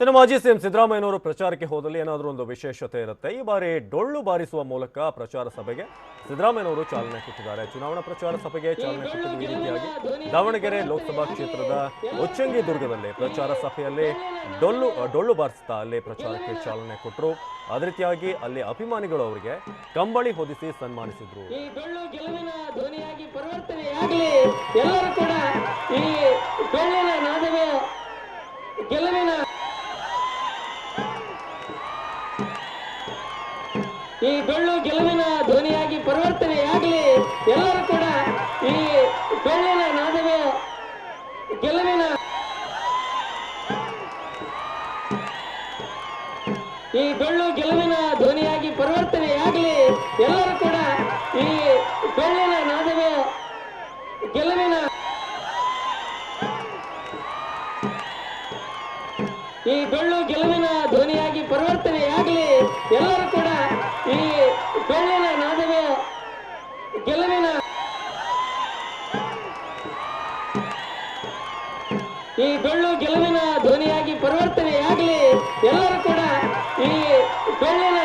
ಇನ್ನು ಮಾಜಿ ಸಿಎಂ ಸಿದ್ದರಾಮಯ್ಯನವರು ಪ್ರಚಾರಕ್ಕೆ ಹೋದಲ್ಲಿ ಏನಾದರೂ ಒಂದು ವಿಶೇಷತೆ ಇರುತ್ತೆ, ಈ ಬಾರಿ ಡೊಳ್ಳು ಬಾರಿಸುವ ಮೂಲಕ ಪ್ರಚಾರ ಸಭೆಗೆ ಸಿದ್ದರಾಮಯ್ಯನವರು ಚಾಲನೆ ಕೊಟ್ಟಿದ್ದಾರೆ. ಚುನಾವಣಾ ಪ್ರಚಾರ ಸಭೆಗೆ ಚಾಲನೆ ಕೊಟ್ಟಿದ್ದು ಈ ರೀತಿಯಾಗಿ. ದಾವಣಗೆರೆ ಲೋಕಸಭಾ ಕ್ಷೇತ್ರದ ಉಚ್ಚಂಗಿ ದುರ್ಗದಲ್ಲಿ ಪ್ರಚಾರ ಸಭೆಯಲ್ಲಿ ಡೊಳ್ಳು ಡೊಳ್ಳು ಬಾರಿಸುತ್ತಾ ಅಲ್ಲಿ ಪ್ರಚಾರಕ್ಕೆ ಚಾಲನೆ ಕೊಟ್ಟರು ಅದೇ ರೀತಿಯಾಗಿ ಅಲ್ಲಿ ಅಭಿಮಾನಿಗಳು ಅವರಿಗೆ ಕಂಬಳಿ ಹೊದಿಸಿ ಸನ್ಮಾನಿಸಿದ್ರು. ಗೆಲುವಿನ ಈ ಡೊಳ್ಳು ಗೆಲುವಿನ ಧ್ವನಿಯಾಗಿ ಪರಿವರ್ತನೆಯಾಗಲಿ, ಎಲ್ಲರೂ ಕೂಡ ಈ ಡೊಳ್ಳಿನ ನಾದವೇ ಗೆಲುವಿನ ಈ ಡೊಳ್ಳು ಗೆಲುವಿನ ಧ್ವನಿಯಾಗಿ ಪರಿವರ್ತನೆಯಾಗಲಿ, ಎಲ್ಲರೂ ಕೂಡ ಈ ಡೊಳ್ಳಿನ ನಾದವೇ ಗೆಲುವಿನ ಈ ಡೊಳ್ಳು ಗೆಲುವಿನ ಧ್ವನಿಯಾಗಿ ಪರಿವರ್ತನೆಯಾಗಲಿ, ಎಲ್ಲರೂ ಈ ಡೊಳ್ಳು ಗೆಲುವಿನ ಧ್ವನಿಯಾಗಿ ಪರಿವರ್ತನೆಯಾಗಲಿ ಎಲ್ಲರೂ ಕೂಡ ಈ ಡೊಳ್ಳಿನ